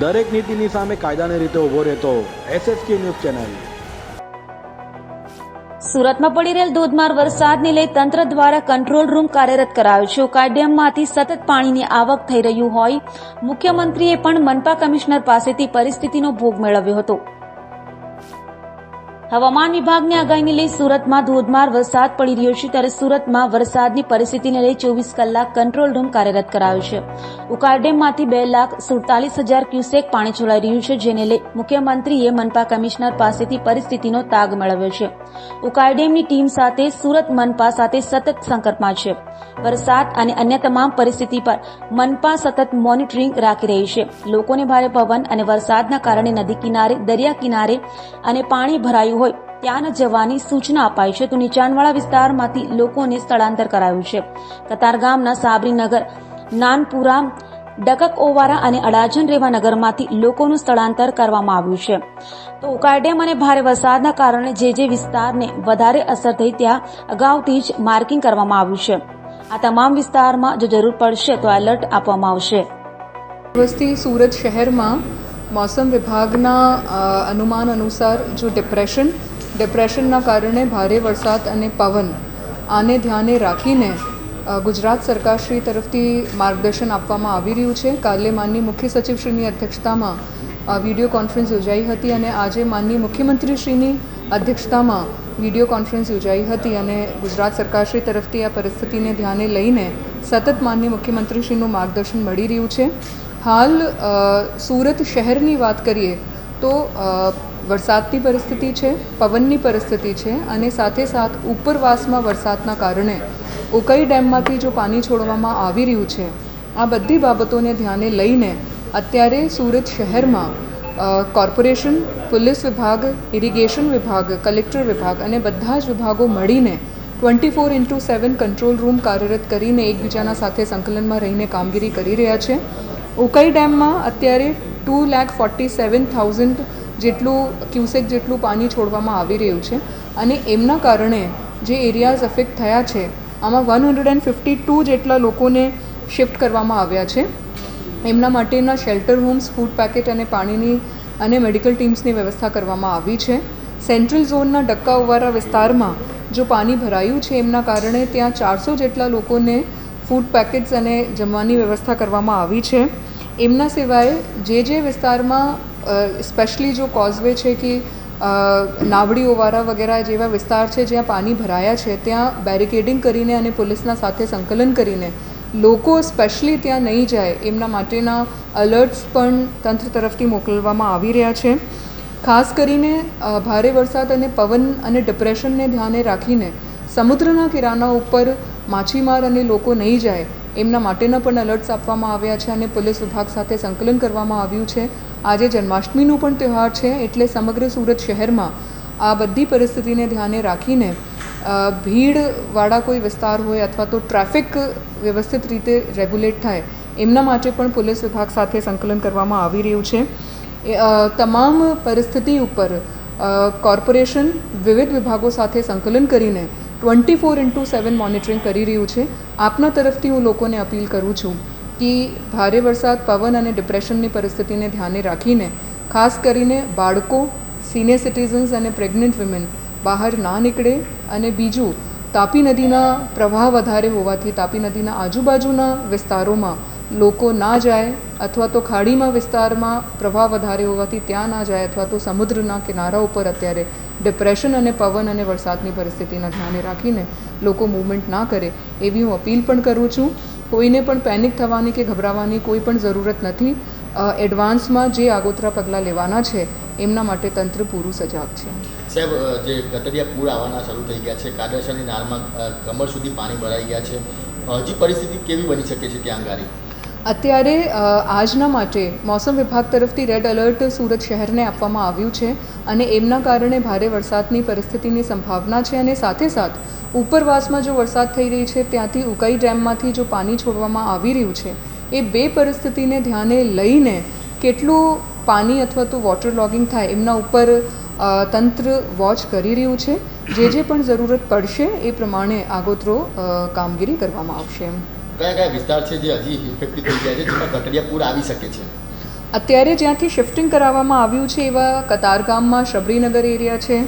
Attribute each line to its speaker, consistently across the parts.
Speaker 1: દરેક નીતિની સામે કાયદાની રીતે ઊભો રહેતો એસએસકે ન્યૂઝ ચેનલ.
Speaker 2: સુરતમાં પડી રહેલ ધોધમાર વરસાદને લઈ તંત્ર દ્વારા કંટ્રોલ રૂમ કાર્યરત કરાયો છે. ઉકાઈ ડેમમાંથી સતત પાણીની આવક થઈ રહ્યું હોય, મુખ્યમંત્રીએ પણ મનપા કમિશનર પાસેથી પરિસ્થિતિનો ભોગ મેળવ્યો હતો. હવામાન વિભાગની આગાહીને લઈ સુરતમાં ધોધમાર વરસાદ પડી રહ્યો છે ત્યારે સુરતમાં વરસાદની પરિસ્થિતિને લઈ ચોવીસ કલાક કંટ્રોલ રૂમ કાર્યરત કરાયો છે. ઉકાઈ ડેમમાંથી બે લાખ સુડતાલીસ હજાર ક્યુસેક પાણી છોડાઈ રહ્યું છે, જેને લઈ મુખ્યમંત્રીએ મનપા કમિશનર પાસેથી પરિસ્થિતિનો તાગ મેળવ્યો છે. ઉકાઈ ડેમની ટીમ સાથે સુરત મનપા સાથે સતત સંકટમાં છે. વરસાદ અને અન્ય તમામ પરિસ્થિતિ પર મનપા સતત મોનિટરિંગ રાખી રહી છે. લોકોને ભારે પવન અને વરસાદના કારણે નદી કિનારે, દરિયા કિનારે અને પાણી ભરાયું હોય ત્યાં જવાની સૂચના અપાઈ છે. તો નીચાણવાળા વિસ્તારમાંથી લોકોને સ્થળાંતર કરાયું છે. કતારગામના સાબરીનગર, નાનપુરા ડકક ઓવારા અને અડાજણ રેવા નગરમાંથી લોકોનું સ્થળાંતર કરવામાં આવ્યું છે. તો ઉકાઈ ડેમ અને ભારે વરસાદના કારણે જે જે વિસ્તારને વધારે અસર થઈ ત્યાં અગાઉથી જ માર્કિંગ કરવામાં આવ્યું છે. આ તમામ વિસ્તારમાં જો જરૂર પડશે તો એલર્ટ આપવામાં આવશે.
Speaker 3: વસ્તી સુરત શહેરમાં મોસમ વિભાગના અનુમાન અનુસાર જો ડિપ્રેશન ડિપ્રેશનના કારણે ભારે વરસાદ અને પવન. આને ધ્યાને રાખીને ગુજરાત સરકારશ્રી તરફથી માર્ગદર્શન આપવામાં આવી રહ્યું છે. કાલે માનની મુખ્ય સચિવશ્રીની અધ્યક્ષતામાં વીડિયો કોન્ફરન્સ યોજાઈ હતી અને આજે માનની મુખ્યમંત્રીશ્રીની અધ્યક્ષતામાં વીડિયો કોન્ફરન્સ યોજાઈ હતી અને ગુજરાત સરકારશ્રી તરફથી આ પરિસ્થિતિને ધ્યાને લઈને સતત માનની મુખ્યમંત્રીશ્રીનું માર્ગદર્શન મળી રહ્યું છે. હાલ સુરત શહેરની વાત કરીએ તો વરસાદની પરિસ્થિતિ છે, પવનની પરિસ્થિતિ છે અને સાથે સાથ ઉપરવાસમાં વરસાદના કારણે ઉકઈ ડેમમાંથી જો પાણી છોડવામાં આવી રહ્યું છે, આ બધી બાબતોને ધ્યાને લઈને અત્યારે સુરત શહેરમાં કોર્પોરેશન, પોલીસ વિભાગ, ઇરિગેશન વિભાગ, કલેક્ટર વિભાગ અને બધા જ વિભાગો મળીને twenty four into seven control room કાર્યરત કરીને એકબીજાના સાથે સંકલનમાં રહીને કામગીરી કરી રહ્યા છે. ઉકાઈ ડેમમાં અત્યારે two lakh forty seven thousand જેટલું, ક્યુસેક જેટલું પાણી છોડવામાં આવી રહ્યું છે અને એમના કારણે જે એરિયાઝ અફેક્ટ થયા છે, આમાં one hundred and fifty two જેટલા લોકોને શિફ્ટ કરવામાં આવ્યા છે. એમના માટેના શેલ્ટર હોમ્સ ફૂડ પેકેટ અને પાણીની અને મેડિકલ ટીમ્સની વ્યવસ્થા કરવામાં આવી છે. સેન્ટ્રલ ઝોનના ડક્કાઓવાળા વિસ્તારમાં જો પાણી ભરાયું છે, એમના કારણે ત્યાં ચારસો જેટલા લોકોને ફૂડ પેકેટ્સ અને જમવાની વ્યવસ્થા કરવામાં આવી છે. એમના સિવાય જે જે વિસ્તારમાં સ્પેશિયલી જો કોઝવે છે કે નાવડીઓવાળા વગેરે જેવા વિસ્તાર છે જ્યાં પાણી ભરાયા છે, ત્યાં બેરિકેડિંગ કરીને અને પોલીસના સાથે સંકલન કરીને લોકો સ્પેશિયલી ત્યાં નહીં જાય, એમના માટેના અલર્ટ્સ પણ તંત્ર તરફથી મોકલવામાં આવી રહ્યા છે. ખાસ કરીને ભારે વરસાદ અને પવન અને ડિપ્રેશનને ધ્યાને રાખીને સમુદ્રના કિનારા ઉપર માછીમાર અને લોકો નહીં જાય એમના માટેના પણ અલર્ટ્સ આપવામાં આવ્યા છે અને પોલીસ વિભાગ સાથે સંકલન કરવામાં આવ્યું છે. આજે જન્માષ્ટમીનું પણ તહેવાર છે એટલે સમગ્ર સુરત શહેરમાં આ બધી પરિસ્થિતિને ધ્યાને રાખીને ભીડવાળા કોઈ વિસ્તાર હોય અથવા તો ટ્રાફિક વ્યવસ્થિત રીતે રેગ્યુલેટ થાય, એમના માટે પણ પોલીસ વિભાગ સાથે સંકલન કરવામાં આવી રહ્યું છે. તમામ પરિસ્થિતિ ઉપર કોર્પોરેશન વિવિધ વિભાગો સાથે સંકલન કરીને twenty four into seven monitoring કરી રહ્યું છે. આપના તરફથી હું લોકોને અપીલ કરું છું કે ભારે વરસાદ, પવન અને ડિપ્રેશનની પરિસ્થિતિને ધ્યાને રાખીને, ખાસ કરીને બાળકો સિનિયર સિટીઝન્સ અને પ્રેગ્નન્ટ વિમેન બહાર ના નીકળે અને બીજું, તાપી નદીના પ્રવાહ વધારે હોવાથી તાપી નદીના આજુબાજુના વિસ્તારોમાં લોકો ના જાય અથવા તો ખાડીમાં વિસ્તારમાં પ્રવાહ વધારે હોવાથી ત્યાં ના જાય અથવા તો સમુદ્રના કિનારા ઉપર અત્યારે ડિપ્રેશન અને પવન અને વરસાદની પરિસ્થિતિના ધ્યાને રાખીને લોકો મૂવમેન્ટ ના કરે એવી હું અપીલ પણ કરું છું. કોઈને પણ પેનિક થવાની કે ગભરાવાની કોઈ પણ જરૂરત નથી. એડવાન્સમાં જે આગોતરા પગલાં લેવાના છે એમના માટે તંત્ર પૂરું સજાગ છે.
Speaker 4: સાહેબ જે ગતરિયા પૂર આવવાના શરૂ થઈ ગયા છે કાદરસરની નાળમાં અ, કમર સુધી પાણી ભરાઈ ગયા છે. હજી પરિસ્થિતિ કેવી બની શકે છે ત્યાં આગળ?
Speaker 3: અત્યારે આજના માટે મોસમ વિભાગ તરફથી રેડ એલર્ટ સુરત શહેરને આપવામાં આવ્યું છે અને એમના કારણે ભારે વરસાદની પરિસ્થિતિની સંભાવના છે અને સાથે સાથ ઉપરવાસમાં જો વરસાદ થઈ રહી છે, ત્યાંથી ઉકાઈ ડેમમાંથી જો પાણી છોડવામાં આવી રહ્યું છે, એ બે પરિસ્થિતિને ધ્યાને લઈને કેટલું પાણી અથવા તો વોટર લોગિંગ થાય એમના ઉપર તંત્ર વોચ કરી રહ્યું છે. જે જે પણ જરૂરત પડશે એ પ્રમાણે આગોતરો કામગીરી કરવામાં આવશે.
Speaker 4: કયા કયા વિસ્તાર છે જે હજી ઇફેક્ટિવ થઈ ગયા છે, જેમાં ગટરિયા પૂર આવી શકે છે?
Speaker 3: અત્યારે જ્યાંથી શિફ્ટિંગ કરાવવામાં આવ્યું છે એવા કતારગામમાં શબરીનગર એરિયા છે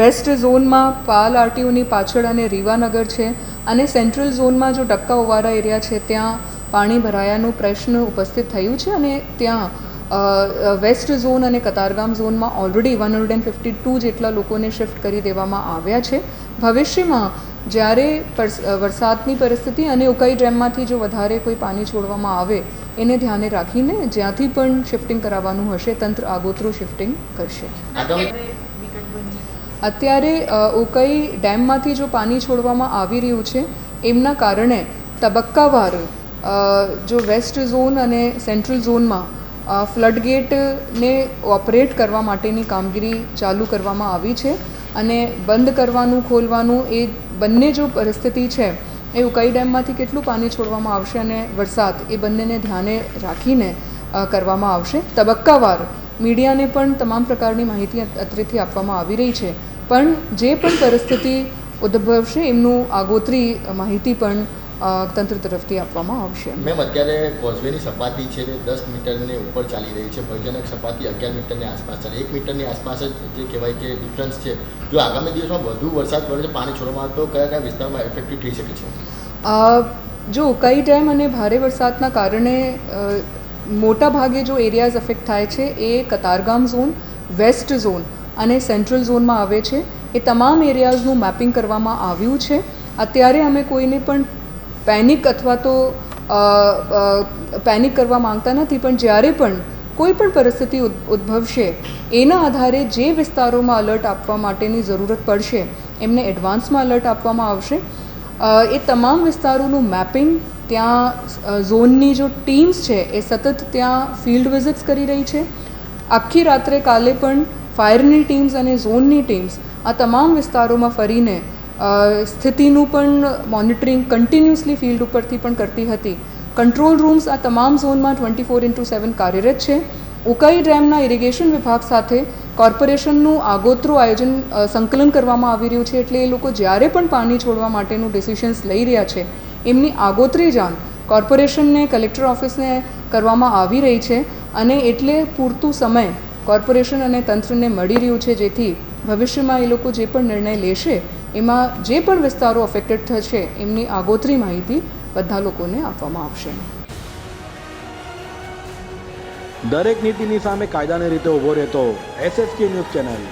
Speaker 3: વેસ્ટ ઝોનમાં પાલ આરટીઓની પાછળ અને રીવાનગર છે અને સેન્ટ્રલ ઝોનમાં જો ટક્કા ઓવારા એરિયા છે, ત્યાં પાણી ભરાયાનું પ્રશ્ન ઉપસ્થિત થયું છે અને ત્યાં વેસ્ટ ઝોન અને કતારગામ ઝોનમાં already one hundred and fifty two જેટલા લોકોને શિફ્ટ કરી દેવામાં આવ્યા છે. ભવિષ્યમાં જ્યારે વરસાદની પરિસ્થિતિ અને ઉકાઈ ડેમમાંથી જો વધારે કોઈ પાણી છોડવામાં આવે એને ધ્યાને રાખીને જ્યાંથી પણ શિફ્ટિંગ કરાવવાનું હશે તંત્ર આગોતરું શિફ્ટિંગ કરશે. અત્યારે ઉકાઈ ડેમમાંથી જો પાણી છોડવામાં આવી રહ્યું છે એમના કારણે તબક્કાવાર જો વેસ્ટ ઝોન અને સેન્ટ્રલ ઝોનમાં ફ્લડગેટને ઓપરેટ કરવા માટેની કામગીરી ચાલુ કરવામાં આવી છે અને બંધ કરવાનું ખોલવાનું એ બંને જો પરિસ્થિતિ છે એ ઉકાઈ ડેમમાંથી કેટલું પાણી છોડવામાં આવશે અને વરસાદ એ બંનેને ધ્યાને રાખીને કરવામાં આવશે? તબક્કાવાર મીડિયાને પણ તમામ પ્રકારની માહિતી અત- અત્રેથી આપવામાં આવી રહી છે. પણ જે પણ પરિસ્થિતિ ઉદ્ભવશે, એમનું આગોતરી માહિતી પણ તંત્ર તરફથી આપવામાં આવશે.
Speaker 4: મેમ અત્યારે કોઝવેની સપાટી છે તે દસ મીટરની ઉપર ચાલી રહી છે. ભયજનક સપાટી અગિયાર મીટરની આસપાસ ચાલે. એક મીટરની આસપાસ જ જે કહેવાય કે ડિફરન્સ છે. જો આગામી દિવસમાં વધુ વરસાદ પડે છે પાણી છોડવામાં તો કયા કયા વિસ્તારમાં ઇફેક્ટિવ થઈ શકે છે?
Speaker 3: જો કઈ ડેમ અને ભારે વરસાદના કારણે મોટા ભાગે જો એરિયાઝ અફેક્ટ થાય છે એ કતારગામ ઝોન વેસ્ટ ઝોન અને સેન્ટ્રલ ઝોનમાં આવે છે. એ તમામ એરિયાઝનું મેપિંગ કરવામાં આવ્યું છે. અત્યારે અમે કોઈને પણ પેનિક અથવા તો પેનિક કરવા માંગતા નથી, પણ જ્યારે પણ કોઈ પણ પરિસ્થિતિ ઉદ- ઉદ્ભવશે, એના આધારે જે વિસ્તારોમાં અલર્ટ આપવા માટેની જરૂરત પડશે, એમને એડવાન્સમાં અલર્ટ આપવામાં આવશે. એ તમામ વિસ્તારોનું મેપિંગ ત્યાં ઝોનની જો ટીમ્સ છે, એ સતત ત્યાં ફિલ્ડ વિઝિટ્સ કરી રહી છે. આખી રાત્રે કાલે પણ ફાયરની ટીમ્સ અને ઝોનની ટીમ્સ આ તમામ વિસ્તારોમાં ફરીને સ્થિતિનું પણ મોનિટરિંગ કન્ટિન્યુઅસલી ફિલ્ડ ઉપરથી પણ કરતી હતી. કંટ્રોલ રૂમ્સ આ તમામ ઝોનમાં ટ્વેન્ટી ફોર ઇન્ટુ સેવન કાર્યરત છે. ઉકાઈ ડેમના ઇરિગેશન વિભાગ સાથે કોર્પોરેશનનું આગોતરું આયોજન સંકલન કરવામાં આવી રહ્યું છે એટલે એ લોકો જ્યારે પણ પાણી છોડવા માટેનું ડિસિશન્સ લઈ રહ્યા છે, એમની આગોતરી જાણ કોર્પોરેશનને કલેક્ટર ઓફિસને કરવામાં આવી રહી છે અને એટલે પૂરતું સમય કોર્પોરેશન અને તંત્રને મળી રહ્યું છે જેથી ભવિષ્યમાં એ લોકો જે પણ નિર્ણય લેશે એમાં જે પણ વિસ્તારો અફેક્ટેડ થશે, એમની આગોતરી માહિતી બધા લોકોને આપવામાં આવશે.
Speaker 1: દરેક નીતિની સામે કાયદાની રીતે ઊભો રહેતો એસએસકે ન્યૂઝ ચેનલ.